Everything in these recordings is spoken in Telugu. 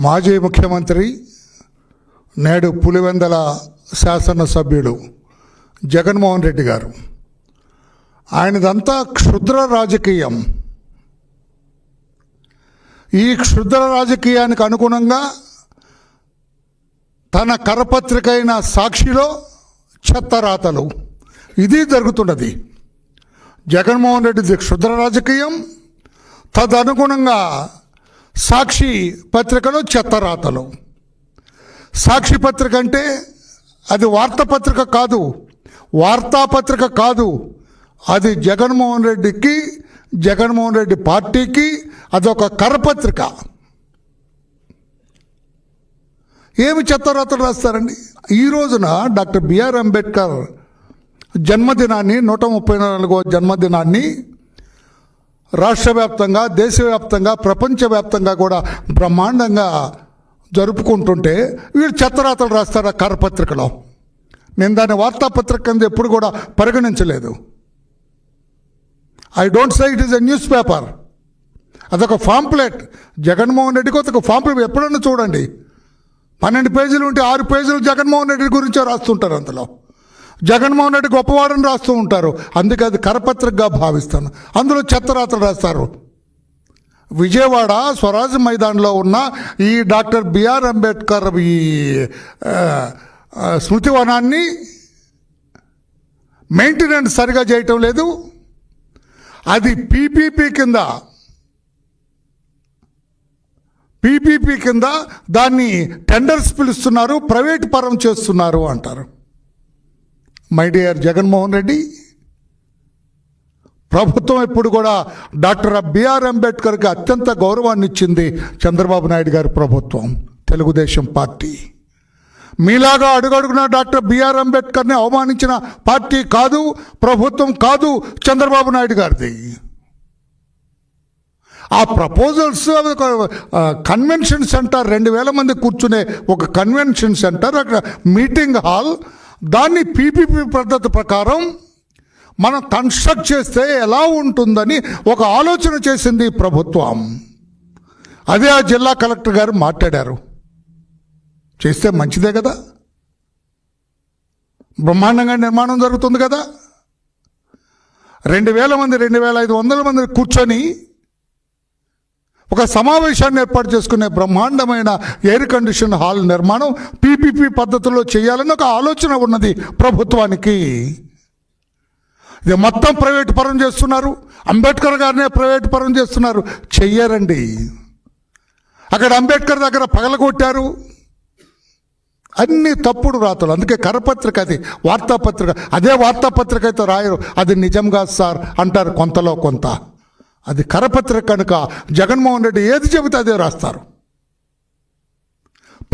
మాజీ ముఖ్యమంత్రి నేడు పులివెందల శాసనసభ్యుడు జగన్మోహన్ రెడ్డి గారు. ఆయనదంతా క్షుద్ర రాజకీయం. ఈ క్షుద్ర రాజకీయానికి అనుగుణంగా తన కరపత్రిక అయిన సాక్షిలో చెత్తరాతలు. ఇది జరుగుతున్నది. జగన్మోహన్ రెడ్డిది క్షుద్ర రాజకీయం. తదనుగుణంగా సాక్షి పత్రికలో చెత్తరాతలు. సాక్షి పత్రిక అంటే అది వార్తాపత్రిక కాదు. వార్తాపత్రిక కాదు. అది జగన్మోహన్ రెడ్డికి జగన్మోహన్ రెడ్డి పార్టీకి అదొక కరపత్రిక. ఏమి చెత్తరాతలు రాస్తారండి? ఈ రోజున డాక్టర్ బిఆర్ అంబేద్కర్ జన్మదినాన్ని నూట ముప్పై నాలుగో జన్మదినాన్ని రాష్ట్ర వ్యాప్తంగా దేశవ్యాప్తంగా ప్రపంచవ్యాప్తంగా కూడా బ్రహ్మాండంగా జరుపుకుంటుంటే వీళ్ళు చెత్తరాతలు రాస్తారు ఆ కరపత్రికలో నేను దాన్ని వార్తాపత్రిక కింద ఎప్పుడు కూడా పరిగణించలేదు. I don't say it is a newspaper అదొక ఫాంప్లెట్ జగన్మోహన్ రెడ్డికి ఒక ఫాంప్లెట్ ఎప్పుడన్నా చూడండి. పన్నెండు పేజీలు ఉంటే ఆరు పేజీలు జగన్మోహన్ రెడ్డి గురించే రాస్తుంటారు అందులో. జగన్మోహన్ రెడ్డి గొప్పవాడని రాస్తూ ఉంటారు. అందుకే అది కరపత్రికగా భావిస్తాను. అందులో చెత్తరాత్రలు రాస్తారు. విజయవాడ స్వరాజ్ మైదాన్లో ఉన్న ఈ డాక్టర్ బిఆర్ అంబేద్కర్ ఈ స్మృతివనాన్ని మెయింటెనెన్స్ సరిగా చేయటం లేదు. అది పీపీపీ కింద పీపీపీ కింద దాన్ని టెండర్స్ పిలుస్తున్నారు ప్రైవేట్ పరం చేస్తున్నారు అంటారు. మై డియర్ జగన్మోహన్ రెడ్డి ప్రభుత్వం ఎప్పుడు కూడా డాక్టర్ బిఆర్ అంబేద్కర్కి అత్యంత గౌరవాన్ని ఇచ్చింది చంద్రబాబు నాయుడు గారి ప్రభుత్వం తెలుగుదేశం పార్టీ. మీలాగా అడుగడుగున డాక్టర్ బిఆర్ అంబేద్కర్ని అవమానించిన పార్టీ కాదు ప్రభుత్వం కాదు చంద్రబాబు నాయుడు గారిది. ఆ ప్రపోజల్స్ కన్వెన్షన్ సెంటర్ రెండు వేల మంది కూర్చునే ఒక కన్వెన్షన్ సెంటర్ అక్కడ మీటింగ్ హాల్ దాన్ని పీపీపీ పద్ధతి ప్రకారం మనం కన్స్ట్రక్ట్ చేస్తే ఎలా ఉంటుందని ఒక ఆలోచన చేసింది ప్రభుత్వం. అదే ఆ జిల్లా కలెక్టర్ గారు మాట్లాడారు. చేస్తే మంచిదే కదా? బ్రహ్మాండంగా నిర్మాణం జరుగుతుంది కదా? రెండు వేల మంది రెండు వేల ఐదు వందల మంది కూర్చొని ఒక సమావేశాన్ని ఏర్పాటు చేసుకునే బ్రహ్మాండమైన ఎయిర్ కండిషన్ హాల్ నిర్మాణం పీపీపీ పద్ధతిలో చేయాలని ఒక ఆలోచన ఉన్నది ప్రభుత్వానికి. ఇది మొత్తం ప్రైవేట్ పరం చేస్తున్నారు. అంబేద్కర్ గారినే ప్రైవేట్ పరం చేస్తున్నారు. చెయ్యరండి. అక్కడ అంబేద్కర్ దగ్గర పగలగొట్టారు. అన్ని తప్పుడు రాతలు. అందుకే కరపత్రిక అది వార్తాపత్రిక. అదే వార్తాపత్రిక అయితే రాయరు. అది నిజంగా సార్ అంటారు కొంతలో కొంత. అది కరపత్రిక కనుక జగన్మోహన్ రెడ్డి ఏది చెబితే అదే రాస్తారు.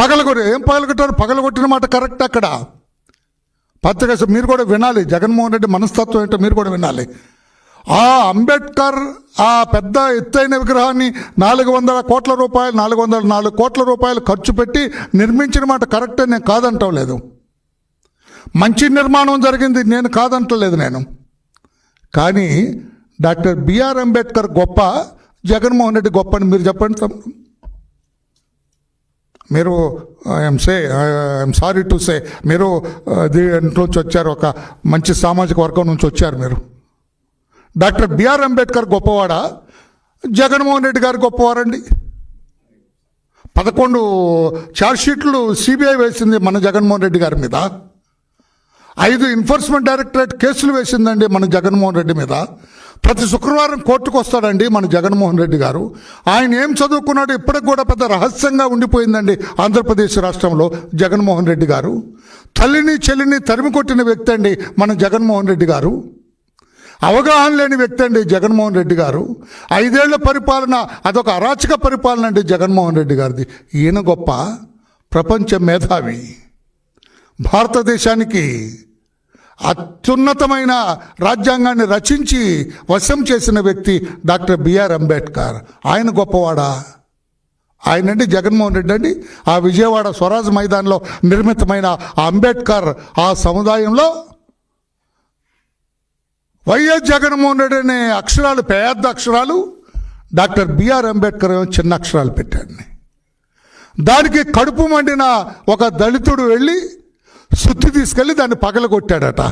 పగలగొట్టి ఏం పగలగొట్టారు? పగలగొట్టిన మాట కరెక్ట్ అక్కడ. పత్రిక మీరు కూడా వినాలి. జగన్మోహన్ రెడ్డి మనస్తత్వం ఏంటో మీరు కూడా వినాలి. ఆ అంబేద్కర్ ఆ పెద్ద ఎత్తైన విగ్రహాన్ని నాలుగు వందల కోట్ల రూపాయలు నాలుగు వందల నాలుగు కోట్ల రూపాయలు ఖర్చు పెట్టి నిర్మించిన మాట కరెక్టే నేను కాదంటం లేదు. మంచి నిర్మాణం జరిగింది నేను కాదంటలేదు నేను. కానీ డాక్టర్ బిఆర్ అంబేద్కర్ గొప్ప జగన్మోహన్ రెడ్డి గొప్ప అని మీరు చెప్పండి తమ్ముడు మీరు I'm say I'm sorry to say మీరు దీంట్లోంచి వచ్చారు ఒక మంచి సామాజిక వర్గం నుంచి వచ్చారు మీరు. డాక్టర్ బిఆర్ అంబేద్కర్ గొప్పవాడా? జగన్మోహన్ రెడ్డి గారు గొప్పవారండి. పదకొండు షీట్లు సిబిఐ వేసింది మన జగన్మోహన్ రెడ్డి గారి మీద. ఐదు ఎన్ఫోర్స్మెంట్ డైరెక్టరేట్ కేసులు వేసిందండి మన జగన్మోహన్ రెడ్డి మీద. ప్రతి శుక్రవారం కోర్టుకు వస్తాడండి మన జగన్మోహన్ రెడ్డి గారు. ఆయన ఏం చదువుకున్నాడో ఇప్పటికి కూడా పెద్ద రహస్యంగా ఉండిపోయిందండి ఆంధ్రప్రదేశ్ రాష్ట్రంలో జగన్మోహన్ రెడ్డి గారు. తల్లిని చెల్లిని తరిమి కొట్టిన వ్యక్తి అండి మన జగన్మోహన్ రెడ్డి గారు. అవగాహన లేని వ్యక్తి అండి జగన్మోహన్ రెడ్డి గారు. ఐదేళ్ళ పరిపాలన అదొక అరాచక పరిపాలన అండి జగన్మోహన్ రెడ్డి గారిది. ఈయన గొప్ప ప్రపంచ మేధావి. భారతదేశానికి అత్యున్నతమైన రాజ్యాంగాన్ని రచించి వశం చేసిన వ్యక్తి డాక్టర్ బిఆర్ అంబేద్కర్. ఆయన గొప్పవాడా? ఆయనండి జగన్మోహన్ రెడ్డి అండి. ఆ విజయవాడ స్వరాజ్ మైదాన్లో నిర్మితమైన అంబేద్కర్ ఆ సముదాయంలో వైఎస్ జగన్మోహన్ రెడ్డి అనే అక్షరాలు పెద్ద అక్షరాలు డాక్టర్ బిఆర్ అంబేద్కర్ చిన్న అక్షరాలు పెట్టాడు దానికి కడుపు మండిన ఒక దళితుడు వెళ్ళి సుత్తి తీసుకెళ్ళి దాన్ని పగలగొట్టాడట.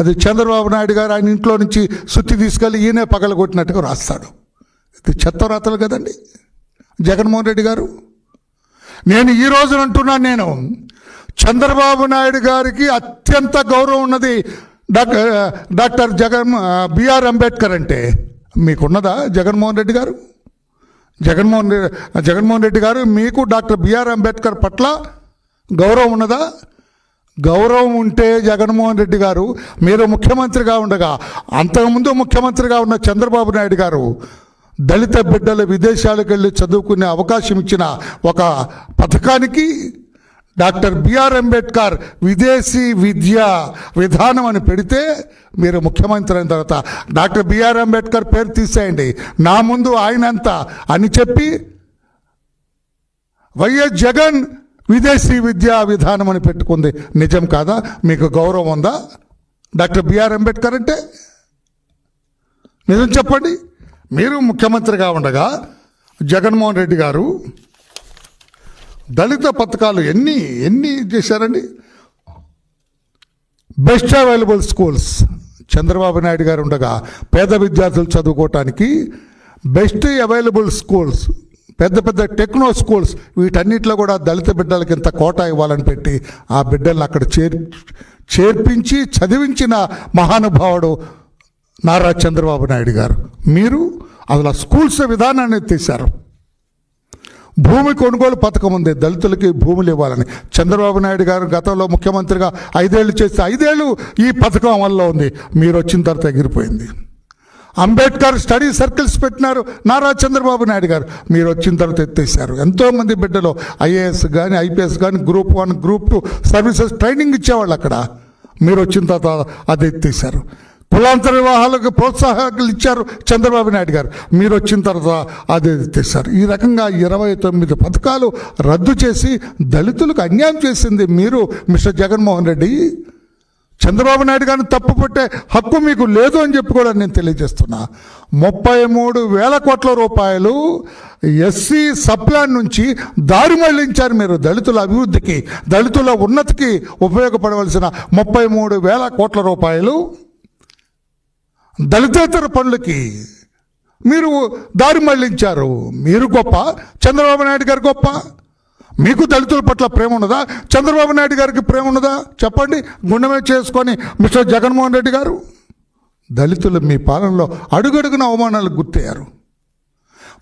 అది చంద్రబాబు నాయుడు గారు ఆయన ఇంట్లో నుంచి సుత్తి తీసుకెళ్ళి ఈయనే పగలగొట్టినట్టుగా రాస్తాడు. ఇది చెత్త రాతలు కదండి. జగన్మోహన్ రెడ్డి గారు. నేను ఈ రోజున అంటున్నాను నేను చంద్రబాబు నాయుడు గారికి అత్యంత గౌరవం ఉన్నది doctor doctor Jagan BR Ambedkar అంటే. మీకున్నదా జగన్మోహన్ రెడ్డి గారు? జగన్మోహన్ రెడ్డి జగన్మోహన్ రెడ్డి గారు మీకు డాక్టర్ బిఆర్ అంబేద్కర్ పట్ల గౌరవం ఉన్నదా? గౌరవం ఉంటే జగన్మోహన్ రెడ్డి గారు మీరు ముఖ్యమంత్రిగా ఉండగా అంతకుముందు ముఖ్యమంత్రిగా ఉన్న చంద్రబాబు నాయుడు గారు దళిత బిడ్డలు విదేశాలకు వెళ్ళి చదువుకునే అవకాశం ఇచ్చిన ఒక పథకానికి డాక్టర్ బిఆర్ అంబేద్కర్ విదేశీ విద్య విధానం అని పెడితే మీరు ముఖ్యమంత్రి అయిన తర్వాత డాక్టర్ బిఆర్ అంబేద్కర్ పేరు తీసేయండి. నా ముందు ఆయనంత అని చెప్పి వైఎస్ జగన్ విదేశీ విద్యా విధానం అని పెట్టుకుంది. నిజం కాదా? మీకు గౌరవం ఉందా? డాక్టర్ బిఆర్ అంబేద్కర్ అంటే? నిజం చెప్పండి. మీరు ముఖ్యమంత్రిగా ఉండగా జగన్మోహన్ రెడ్డి గారు దళిత పథకాలు ఎన్ని ఎన్ని చేశారండి? Best available schools. Chandrababu Naidu గారు ఉండగా పేద విద్యార్థులు చదువుకోవటానికి బెస్ట్ అవైలబుల్ స్కూల్స్ పెద్ద పెద్ద టెక్నో స్కూల్స్ వీటన్నిటిలో కూడా దళిత బిడ్డలకి ఇంత కోటా ఇవ్వాలని పెట్టి ఆ బిడ్డలను అక్కడ చేర్ చేర్పించి చదివించిన మహానుభావుడు నారా చంద్రబాబు నాయుడు గారు. మీరు అసలు ఆ స్కూల్స్ విధానాన్ని తీశారు. భూమి కొనుగోలు పథకం ఉంది. దళితులకి భూములు ఇవ్వాలని. చంద్రబాబు నాయుడు గారు గతంలో ముఖ్యమంత్రిగా ఐదేళ్ళు చేస్తే ఐదేళ్ళు ఈ పథకం అమల్లో ఉంది. మీరు వచ్చిన తర్వాత ఎగిరిపోయింది. అంబేద్కర్ స్టడీ సర్కిల్స్ పెట్టినారు నారా చంద్రబాబు నాయుడు గారు. మీరు వచ్చిన తర్వాత ఎత్తేసారు. ఎంతోమంది బిడ్డలు ఐఏఎస్ కానీ ఐపీఎస్ కానీ group one group two services training ఇచ్చేవాళ్ళు అక్కడ. మీరు వచ్చిన తర్వాత అది ఎత్తేసారు. కులాంతర వివాహాలకు ప్రోత్సాహకాలు ఇచ్చారు చంద్రబాబు నాయుడు గారు. మీరు వచ్చిన తర్వాత అదే తెస్తారు ఈ రకంగా ఇరవై తొమ్మిది పథకాలు రద్దు చేసి దళితులకు అన్యాయం చేసింది మీరు మిస్టర్ జగన్మోహన్ రెడ్డి. చంద్రబాబు నాయుడు గారిని తప్పు పట్టే హక్కు మీకు లేదు అని చెప్పి కూడా నేను తెలియజేస్తున్నా. ముప్పై మూడు వేల కోట్ల రూపాయలు ఎస్సీ సప్లాన్ నుంచి దారి మళ్ళించారు మీరు దళితుల అభివృద్ధికి దళితుల ఉన్నతికి ఉపయోగపడవలసిన ముప్పై మూడు వేల కోట్ల రూపాయలు దళితేతర పనులకి మీరు దారి మళ్ళించారు. మీరు గొప్ప చంద్రబాబు నాయుడు గారు గొప్ప. మీకు దళితుల పట్ల ప్రేమ ఉన్నదా? చంద్రబాబు నాయుడు గారికి ప్రేమ ఉన్నదా? చెప్పండి. గుండెమే చేసుకొని మిస్టర్ జగన్మోహన్ రెడ్డి గారు. దళితులు మీ పాలనలో అడుగడుగున అవమానాలకు గుర్తయ్యారు.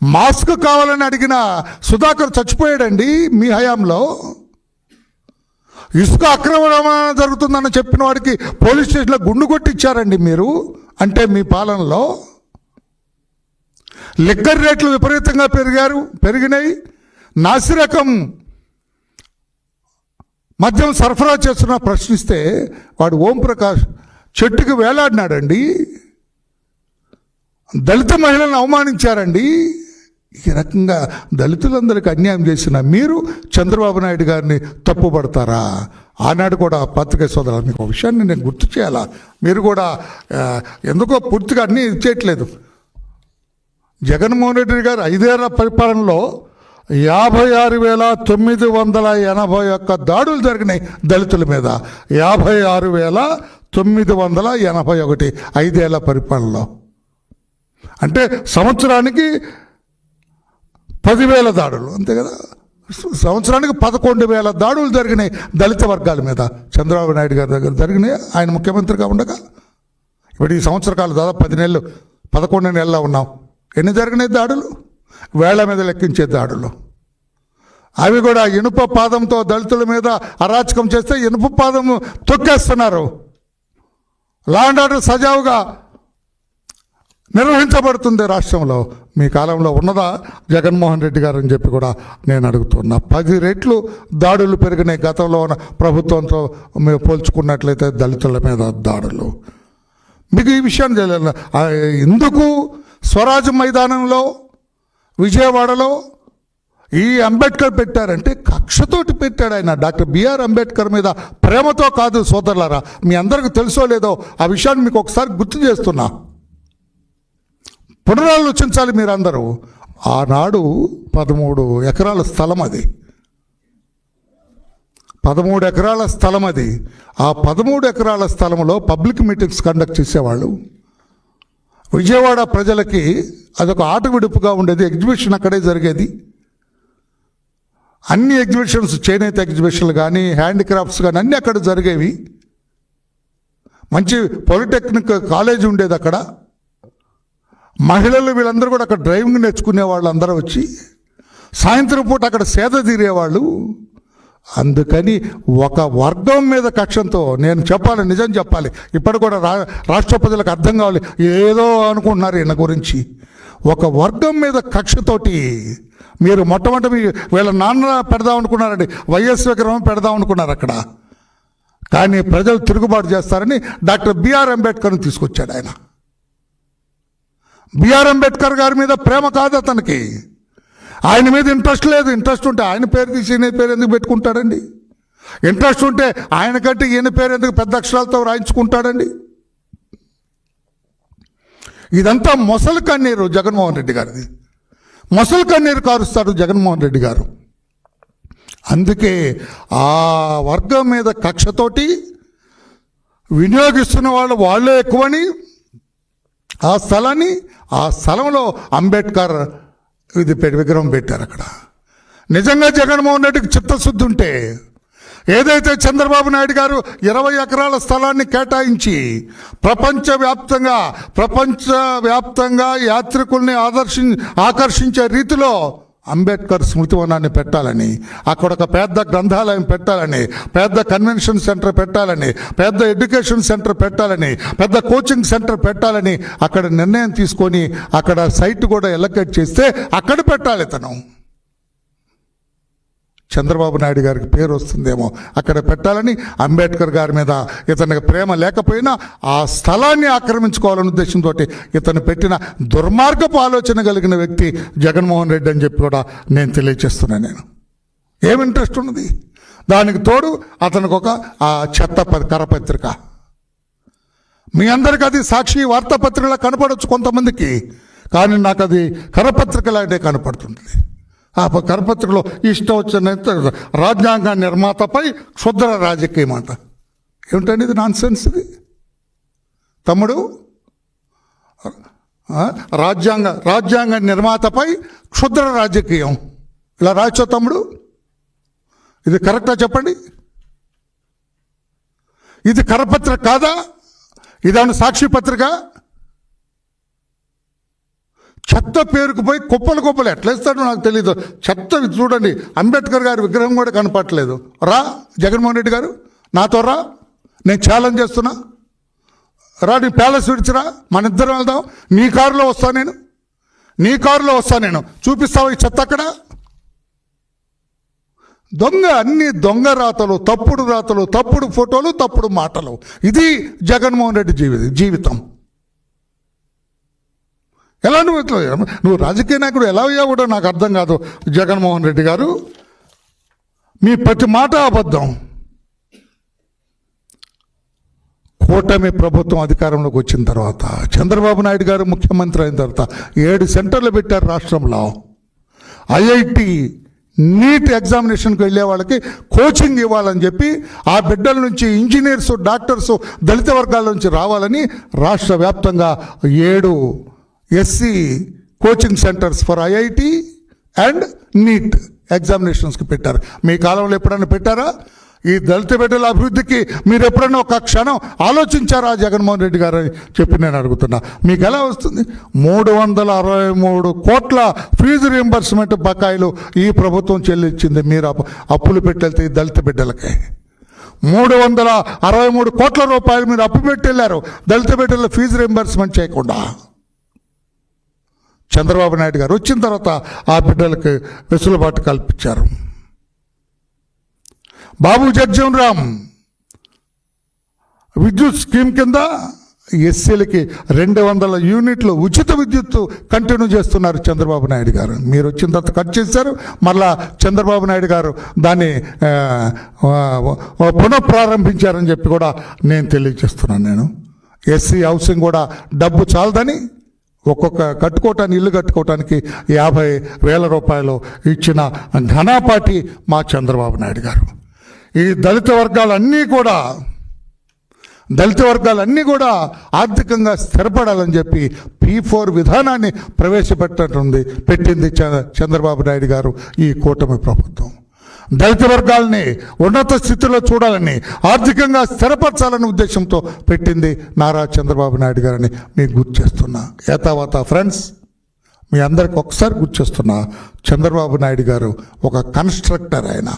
మాస్క్ కావాలని అడిగిన సుధాకర్ చచ్చిపోయాడండి మీ హయాంలో. ఇసుక అక్రమ రవాణా జరుగుతుందని చెప్పిన వాడికి పోలీస్ స్టేషన్లో గుండు కొట్టించారండి మీరు అంటే మీ పాలనలో. లిక్కర్ రేట్లు విపరీతంగా పెరిగారు పెరిగినాయి. నాసిరకం మద్యం సరఫరా చేస్తున్న ప్రశ్నిస్తే వాడు ఓం ప్రకాష్ చెట్టుకు వేలాడినాడండి. దళిత మహిళలను అవమానించారండి. ఈ రకంగా దళితులందరికీ అన్యాయం చేసిన మీరు చంద్రబాబు నాయుడు గారిని తప్పుపడతారా? ఆనాడు కూడా పత్రిక సోదరులు మీకు ఒక విషయాన్ని నేను గుర్తు చేయాలా? మీరు కూడా ఎందుకో పూర్తిగా అన్నీ ఇచ్చేయట్లేదు. జగన్మోహన్ రెడ్డి గారు ఐదేళ్ళ పరిపాలనలో యాభై ఆరు వేల తొమ్మిది వందల ఎనభై ఒక్క దాడులు జరిగినాయి దళితుల మీద. యాభై ఆరు వేల తొమ్మిది వందల ఎనభై ఒకటి ఐదేళ్ళ పరిపాలనలో. అంటే సంవత్సరానికి పదివేల దాడులు అంతే కదా? సంవత్సరానికి పదకొండు వేల దాడులు జరిగినాయి దళిత వర్గాల మీద. చంద్రబాబు నాయుడు గారి దగ్గర జరిగినాయి ఆయన ముఖ్యమంత్రిగా ఉండగా. ఇప్పుడు ఈ సంవత్సర కాలం దాదాపు పది నెలలు పదకొండు నెలల్లో ఉన్నాం. ఎన్ని జరిగినాయి దాడులు? వేళ్ళ మీద లెక్కించే దాడులు. అవి కూడా ఇనుప పాదంతో దళితుల మీద అరాచకం చేస్తే ఇనుప పాదం తొక్కేస్తున్నారు. లా అండ్ ఆర్డర్ సజావుగా నిర్వహించబడుతుంది రాష్ట్రంలో. మీ కాలంలో ఉన్నదా? జగన్మోహన్ రెడ్డి గారు అని చెప్పి కూడా నేను అడుగుతున్నా. పది రెట్లు దాడులు పెరిగినాయి గతంలో ఉన్న ప్రభుత్వంతో మేము పోల్చుకున్నట్లయితే దళితుల మీద దాడులు. మీకు ఈ విషయం తెలియదు ఎందుకు స్వరాజ్ మైదానంలో విజయవాడలో ఈ అంబేద్కర్ పెట్టారంటే కక్షతోటి పెట్టాడు ఆయన. డాక్టర్ బిఆర్ అంబేద్కర్ మీద ప్రేమతో కాదు సోదరులారా మీ అందరికి తెలుసో లేదో ఆ విషయాన్ని మీకు ఒకసారి గుర్తు చేస్తున్నా. పునరాలోచించాలి మీరందరూ. ఆనాడు పదమూడు ఎకరాల స్థలం అది. పదమూడు ఎకరాల స్థలం అది. ఆ పదమూడు ఎకరాల స్థలంలో పబ్లిక్ మీటింగ్స్ కండక్ట్ చేసేవాళ్ళు. విజయవాడ ప్రజలకి అదొక ఆట విడుపుగా ఉండేది. ఎగ్జిబిషన్ అక్కడే జరిగేది. అన్ని ఎగ్జిబిషన్స్ చేనేత ఎగ్జిబిషన్లు కానీ హ్యాండిక్రాఫ్ట్స్ కానీ అన్నీ అక్కడ జరిగేవి. మంచి పాలిటెక్నిక్ కాలేజ్ ఉండేది అక్కడ. మహిళలు వీళ్ళందరూ కూడా అక్కడ డ్రైవింగ్ నేర్చుకునే వాళ్ళు అందరూ వచ్చి సాయంత్రం పూట అక్కడ సేద తీరేవాళ్ళు. అందుకని ఒక వర్గం మీద కక్షంతో నేను చెప్పాలి నిజం చెప్పాలి. ఇప్పటి కూడా రా రాష్ట్ర ప్రజలకు అర్థం కావాలి. ఏదో అనుకుంటున్నారు ఈయన గురించి. ఒక వర్గం మీద కక్షతోటి మీరు మొట్టమొదటి వీళ్ళ నాన్న పెడదాం అనుకున్నారండి వైఎస్ విగ్రహం పెడదాం అనుకున్నారు అక్కడ. కానీ ప్రజలు తిరుగుబాటు చేస్తారని డాక్టర్ బిఆర్ అంబేద్కర్ని తీసుకొచ్చాడు ఆయన. బిఆర్ అంబేద్కర్ గారి మీద ప్రేమ కాదు అతనికి. ఆయన మీద ఇంట్రెస్ట్ లేదు. ఇంట్రెస్ట్ ఉంటే ఆయన పేరు తీసి ఈయన పేరు ఎందుకు పెట్టుకుంటాడండి? ఇంట్రెస్ట్ ఉంటే ఆయన కంటే ఈయన పేరు ఎందుకు పెద్ద అక్షరాలతో రాయించుకుంటాడండి? ఇదంతా మొసలు కన్నీరు జగన్మోహన్ రెడ్డి గారిది. మొసలు కన్నీరు కారుస్తాడు జగన్మోహన్ రెడ్డి గారు. అందుకే ఆ వర్గం మీద కక్షతోటి వినియోగిస్తున్న వాళ్ళు వాళ్ళే ఎక్కువని ఆ స్థలాన్ని ఆ స్థలంలో అంబేద్కర్ ఇది పె- విగ్రహం పెట్టారు అక్కడ. నిజంగా జగన్మోహన్ రెడ్డికి చిత్తశుద్ధి ఉంటే ఏదైతే చంద్రబాబు నాయుడు గారు ఇరవై ఎకరాల స్థలాన్ని కేటాయించి ప్రపంచవ్యాప్తంగా ప్రపంచవ్యాప్తంగా యాత్రికుల్ని ఆదర్శి ఆకర్షించే రీతిలో అంబేద్కర్ స్మృతివనాన్ని పెట్టాలని అక్కడ ఒక పెద్ద గ్రంథాలయం పెట్టాలని పెద్ద కన్వెన్షన్ సెంటర్ పెట్టాలని పెద్ద ఎడ్యుకేషన్ సెంటర్ పెట్టాలని పెద్ద కోచింగ్ సెంటర్ పెట్టాలని అక్కడ నిర్ణయం తీసుకొని అక్కడ సైట్ కూడా ఎలకేట్ చేస్తే అక్కడ పెట్టాలి తను. చంద్రబాబు నాయుడు గారికి పేరు వస్తుందేమో అక్కడ పెట్టాలని అంబేద్కర్ గారి మీద ఇతనికి ప్రేమ లేకపోయినా ఆ స్థలాన్ని ఆక్రమించుకోవాలనే ఉద్దేశంతో ఇతను పెట్టిన దుర్మార్గపు ఆలోచన కలిగిన వ్యక్తి జగన్మోహన్ రెడ్డి అని చెప్పి కూడా నేను తెలియచేస్తున్నాను నేను. ఏం ఇంట్రెస్ట్ ఉన్నది? దానికి తోడు అతనికి ఒక ఆ చెత్త కరపత్రిక. మీ అందరికీ అది సాక్షి వార్తాపత్రికలా కనపడవచ్చు కొంతమందికి కానీ నాకు అది కరపత్రికలాగే కనపడుతుంది. ఆ కరపత్రికలో ఇష్టం వచ్చిన రాజ్యాంగ నిర్మాతపై క్షుద్ర రాజకీయం అంట. ఏమిటండి ఇది నాన్ సెన్స్ ఇది? తమ్ముడు రాజ్యాంగ రాజ్యాంగ నిర్మాతపై క్షుద్ర రాజకీయం. ఇలా రాయొచ్చా తమ్ముడు? ఇది కరెక్టా చెప్పండి? ఇది కరపత్రిక కాదా? ఇదేమన్నా సాక్షి పత్రిక? చెత్త పేరుకుపోయి కుప్పలు కుప్పలు ఎట్లా ఇస్తాడో నాకు తెలియదు చెత్త చూడండి. అంబేద్కర్ గారి విగ్రహం కూడా కనపట్లేదు రా జగన్మోహన్ రెడ్డి గారు నాతో రా నేను ఛాలెంజ్ చేస్తున్నా. రా నీ ప్యాలెస్ విడిచిరా మన ఇద్దరం వెళ్దాం. నీ కారులో వస్తా నేను. నీ కారులో వస్తా నేను. చూపిస్తావా ఈ చెత్త అక్కడ? దొంగ అన్ని దొంగ రాతలు తప్పుడు రాతలు తప్పుడు ఫోటోలు తప్పుడు మాటలు. ఇది జగన్మోహన్ రెడ్డి జీవి జీవితం. ఎలా నువ్వు ఇట్లా నువ్వు రాజకీయ నాయకుడు ఎలా అయ్యా కూడా నాకు అర్థం కాదు జగన్మోహన్ రెడ్డి గారు. మీ ప్రతి మాట అబద్ధం. కూటమి ప్రభుత్వం అధికారంలోకి వచ్చిన తర్వాత చంద్రబాబు నాయుడు గారు ముఖ్యమంత్రి అయిన తర్వాత ఏడు సెంటర్లు పెట్టారు రాష్ట్రంలో. ఐఐటి నీట్ ఎగ్జామినేషన్కి వెళ్ళే వాళ్ళకి కోచింగ్ ఇవ్వాలని చెప్పి ఆ బిడ్డల నుంచి ఇంజనీర్స్ డాక్టర్స్ దళిత వర్గాల నుంచి రావాలని రాష్ట్ర వ్యాప్తంగా ఏడు SC coaching centres for IIT and NEET ఎగ్జామినేషన్స్కి పెట్టారు. మీ కాలంలో ఎప్పుడైనా పెట్టారా? ఈ దళిత బిడ్డల అభివృద్ధికి మీరు ఎప్పుడైనా ఒక క్షణం ఆలోచించారా జగన్మోహన్ రెడ్డి గారు అని చెప్పి నేను అడుగుతున్నా. మీకు ఎలా వస్తుంది? మూడు వందల అరవై మూడు కోట్ల ఫీజు రియంబర్స్మెంట్ బకాయిలు ఈ ప్రభుత్వం చెల్లించింది. మీరు అప్పు- అప్పులు పెట్టెళ్తే ఈ దళిత బిడ్డలకి. మూడు వందల అరవై మూడు కోట్ల రూపాయలు మీరు అప్పు పెట్టెళ్ళారు దళిత బిడ్డల ఫీజు రియంబర్స్మెంట్ చేయకుండా. చంద్రబాబు నాయుడు గారు వచ్చిన తర్వాత ఆ బిడ్డలకు వెసులుబాటు కల్పించారు. బాబు జగ్జీవన్ రామ్ విద్యుత్ స్కీమ్ కింద ఎస్సీలకి రెండు వందల యూనిట్లు ఉచిత విద్యుత్ కంటిన్యూ చేస్తున్నారు చంద్రబాబు నాయుడు గారు. మీరు వచ్చిన తర్వాత కట్ చేశారు. మళ్ళా చంద్రబాబు నాయుడు గారు దాన్ని పునఃప్రారంభించారని చెప్పి కూడా నేను తెలియజేస్తున్నాను నేను. ఎస్సీ హౌసింగ్ కూడా డబ్బు చాలదని ఒక్కొక్క కట్టుకోవటానికి ఇల్లు కట్టుకోవటానికి యాభై వేల రూపాయలు ఇచ్చిన ఘనాపాటి మా చంద్రబాబు నాయుడు గారు. ఈ దళిత వర్గాలన్నీ కూడా దళిత వర్గాలన్నీ కూడా ఆర్థికంగా స్థిరపడాలని చెప్పి పీ ఫోర్ విధానాన్ని ప్రవేశపెట్టనుంది పెట్టింది చంద్రబాబు నాయుడు గారు ఈ కూటమి ప్రభుత్వం. దళిత వర్గాలని ఉన్నత స్థితిలో చూడాలని ఆర్థికంగా స్థిరపరచాలనే ఉద్దేశంతో పెట్టింది నారా చంద్రబాబు నాయుడు గారని మీకు గుర్తు చేస్తున్నా. ఏతావాత ఫ్రెండ్స్ మీ అందరికి ఒకసారి గుర్తు చేస్తున్నా చంద్రబాబు నాయుడు గారు ఒక కన్స్ట్రక్టర్ ఆయన.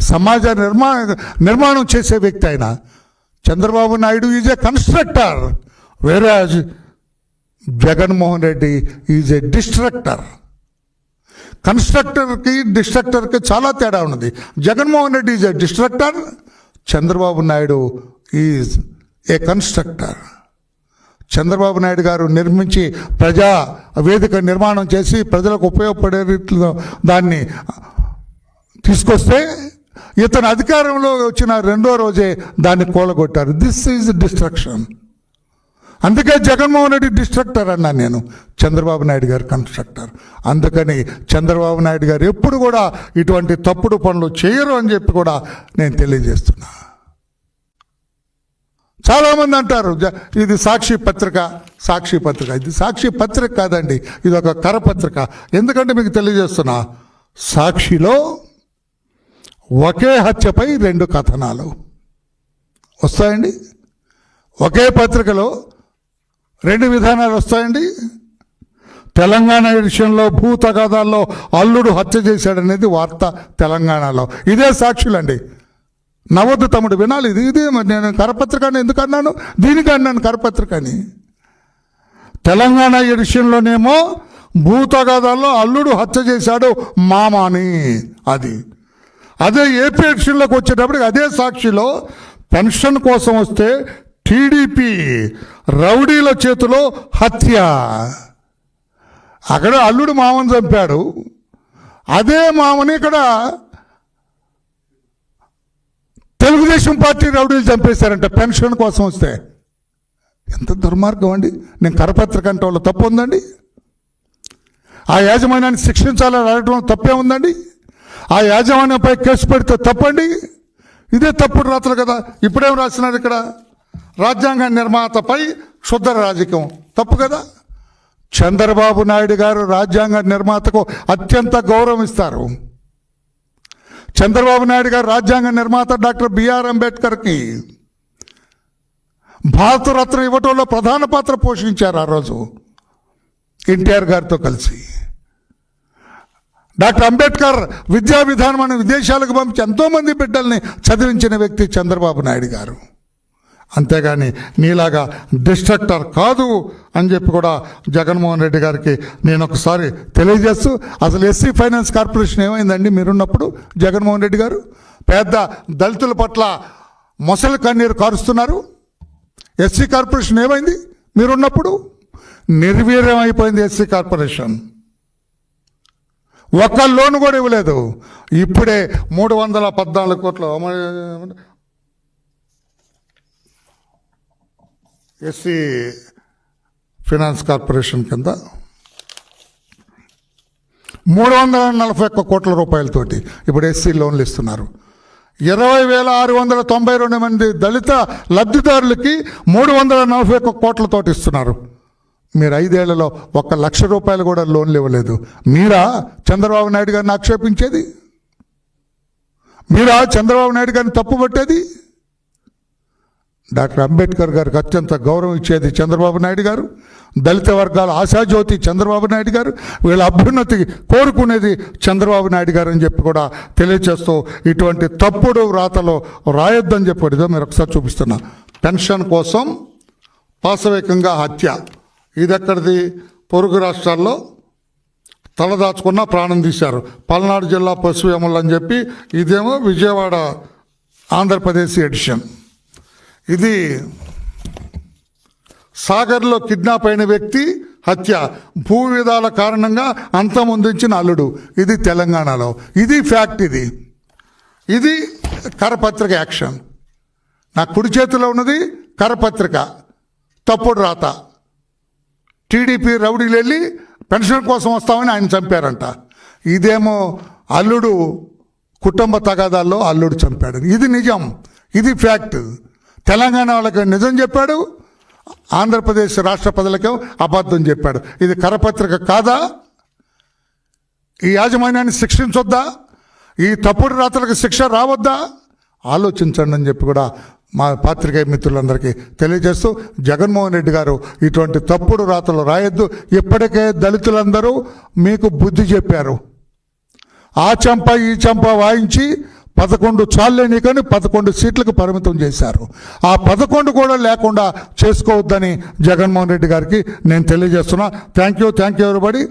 సమాజ నిర్మాణ నిర్మాణం చేసే వ్యక్తి ఆయన. Chandrababu Naidu is a constructor వేరే Jaganmohan Reddy is a destructor. కన్స్ట్రక్టర్కి డిస్ట్రక్టర్కి చాలా తేడా ఉన్నది. Jaganmohan Reddy is a destructor Chandrababu Naidu is a constructor. Chandrababu Naidu గారు నిర్మించి ప్రజా వేదిక నిర్మాణం చేసి ప్రజలకు ఉపయోగపడే రీతిలో దాన్ని తీసుకొస్తే ఇతను అధికారంలో వచ్చిన రెండో రోజే దాన్ని కూలగొట్టారు. దిస్ ఈజ్ డిస్ట్రక్షన్ అందుకే జగన్మోహన్ రెడ్డి డిస్ట్రక్టర్ అన్నా నేను. చంద్రబాబు నాయుడు గారు కన్స్ట్రక్టర్. అందుకని చంద్రబాబు నాయుడు గారు ఎప్పుడు కూడా ఇటువంటి తప్పుడు పనులు చేయరు అని చెప్పి కూడా నేను తెలియజేస్తున్నా. చాలామంది అంటారు జ- ఇది సాక్షి పత్రిక సాక్షి పత్రిక. ఇది సాక్షి పత్రిక కాదండి ఇది ఒక కరపత్రిక ఎందుకంటే మీకు తెలియజేస్తున్నా సాక్షిలో ఒకే హత్యపై రెండు కథనాలు. వస్తాయండి? ఒకే పత్రికలో రెండు విధానాలు వస్తాయండి. తెలంగాణ విషయంలో భూ తగాదాల్లో అల్లుడు హత్య చేశాడనేది వార్త తెలంగాణలో. ఇదే సాక్షులండి. నవ్వద్దు తమ్ముడు వినాలి. ఇది ఇదే మరి నేను కరపత్రిక అని ఎందుకు అన్నాను? దీనికి అన్నాను కరపత్రికని. తెలంగాణ విషయంలోనేమో భూ తగాదాల్లో అల్లుడు హత్య చేశాడు మామ అని అది. అదే ఏపీ ఎడిషన్లోకి వచ్చేటప్పటికి అదే సాక్షిలో పెన్షన్ కోసం వస్తే టీడీపీ రౌడీల చేతిలో హత్య. అక్కడ అల్లుడు మామని చంపాడు. అదే మామని ఇక్కడ తెలుగుదేశం పార్టీ రౌడీలు చంపేశారంట పెన్షన్ కోసం వస్తే. ఎంత దుర్మార్గం అండి. నేను కరపత్రిక అంటే వాళ్ళు తప్పు ఉందండి. ఆ యాజమాన్యాన్ని శిక్షించాలని అడగడం తప్పే ఉందండి. ఆ యాజమాన్యంపై కేసు పెడితే తప్పండి. ఇదే తప్పుడు రాత్రులు కదా. ఇప్పుడేం రాసినారు ఇక్కడ? రాజ్యాంగ నిర్మాతపై శుద్ధ రాజకీయం. తప్పు కదా? చంద్రబాబు నాయుడు గారు రాజ్యాంగ నిర్మాతకు అత్యంత గౌరవం ఇస్తారు చంద్రబాబు నాయుడు గారు రాజ్యాంగ నిర్మాత డాక్టర్ బిఆర్ అంబేద్కర్కి భారతరత్న ఇవ్వటంలో ప్రధాన పాత్ర పోషించారు ఆ రోజు ఎన్టీఆర్ గారితో కలిసి. డాక్టర్ అంబేద్కర్ విద్యా విధానం అనే విదేశాలకు పంపించి ఎంతోమంది బిడ్డల్ని చదివించిన వ్యక్తి చంద్రబాబు నాయుడు గారు. అంతేగాని నీలాగా డిస్ట్రక్టర్ కాదు అని చెప్పి కూడా జగన్మోహన్ రెడ్డి గారికి నేను ఒకసారి తెలియజేస్తూ అసలు ఎస్సీ ఫైనాన్స్ కార్పొరేషన్ ఏమైందండి మీరున్నప్పుడు జగన్మోహన్ రెడ్డి గారు? పెద్ద దళితుల పట్ల మొసలి కన్నీరు కారుస్తున్నారు. ఎస్సీ కార్పొరేషన్ ఏమైంది మీరున్నప్పుడు? నిర్వీర్యం అయిపోయింది ఎస్సీ కార్పొరేషన్. ఒక్క లోన్ కూడా ఇవ్వలేదు. ఇప్పుడే మూడు వందల పద్నాలుగు కోట్లు ఎస్సీ ఫినాన్స్ కార్పొరేషన్ కింద మూడు వందల నలభై ఒక్క కోట్ల రూపాయలతోటి ఇప్పుడు ఎస్సీ లోన్లు ఇస్తున్నారు. ఇరవై వేల ఆరు వందల తొంభై రెండు మంది దళిత లబ్ధిదారులకి మూడు వందల నలభై ఒక్క కోట్లతోటి ఇస్తున్నారు. మీరు ఐదేళ్ళలో ఒక్క లక్ష రూపాయలు కూడా లోన్లు ఇవ్వలేదు. మీరా చంద్రబాబు నాయుడు గారిని ఆక్షేపించేది? మీరా చంద్రబాబు నాయుడు గారిని తప్పు పట్టేది డాక్టర్ అంబేద్కర్ గారికి అత్యంత గౌరవం ఇచ్చేది చంద్రబాబు నాయుడు గారు దళిత వర్గాల ఆశాజ్యోతి చంద్రబాబు నాయుడు గారు వీళ్ళ అభ్యున్నతి కోరుకునేది చంద్రబాబు నాయుడు గారు అని చెప్పి కూడా తెలియచేస్తూ ఇటువంటి తప్పుడు వ్రాతలో రాయొద్దని చెప్పి ఇదో మీరు ఒకసారి చూపిస్తున్నా. పెన్షన్ కోసం పాశవేకంగా హత్య. ఇది ఎక్కడిది పొరుగు రాష్ట్రాల్లో తలదాచుకున్న ప్రాణం తీశారు. పల్నాడు జిల్లా పశువేములు అని చెప్పి ఇదేమో విజయవాడ ఆంధ్రప్రదేశ్ ఎడిషన్. ఇది సాగర్లో కిడ్నాప్ అయిన వ్యక్తి హత్య. భూ విధాల కారణంగా అంతమొందించిన అల్లుడు. ఇది తెలంగాణలో. ఇది ఫ్యాక్ట్ ఇది. ఇది కరపత్రిక యాక్షన్. నా కుడి చేతిలో ఉన్నది కరపత్రిక. తప్పుడు రాత. టీడీపీ రౌడీలు వెళ్ళి పెన్షన్ కోసం వస్తామని ఆయన చంపారంట. ఇదేమో అల్లుడు కుటుంబ తగాదాల్లో అల్లుడు చంపాడు ఇది నిజం. ఇది ఫ్యాక్ట్. తెలంగాణ వాళ్ళకి నిజం చెప్పాడు ఆంధ్రప్రదేశ్ రాష్ట్ర ప్రజలకు అబద్ధం చెప్పాడు. ఇది కరపత్రిక కాదా? ఈ యాజమాన్యాన్ని శిక్షించొద్దా? ఈ తప్పుడు రాతలకు శిక్ష రావద్దా? ఆలోచించండి అని చెప్పి కూడా మా పాత్రికేయ మిత్రులందరికీ తెలియజేస్తూ జగన్మోహన్ రెడ్డి గారు ఇటువంటి తప్పుడు రాతలు రాయొద్దు. ఇప్పటికే దళితులందరూ మీకు బుద్ధి చెప్పారు. ఆ చెంప ఈ చెంప వాయించి పదకొండు చాలేని కానీ పదకొండు సీట్లకు పరిమితం చేశారు. ఆ పదకొండు కూడా లేకుండా చేసుకోవద్దని జగన్మోహన్ రెడ్డి గారికి నేను తెలియజేస్తున్నా. Thank you thank you everybody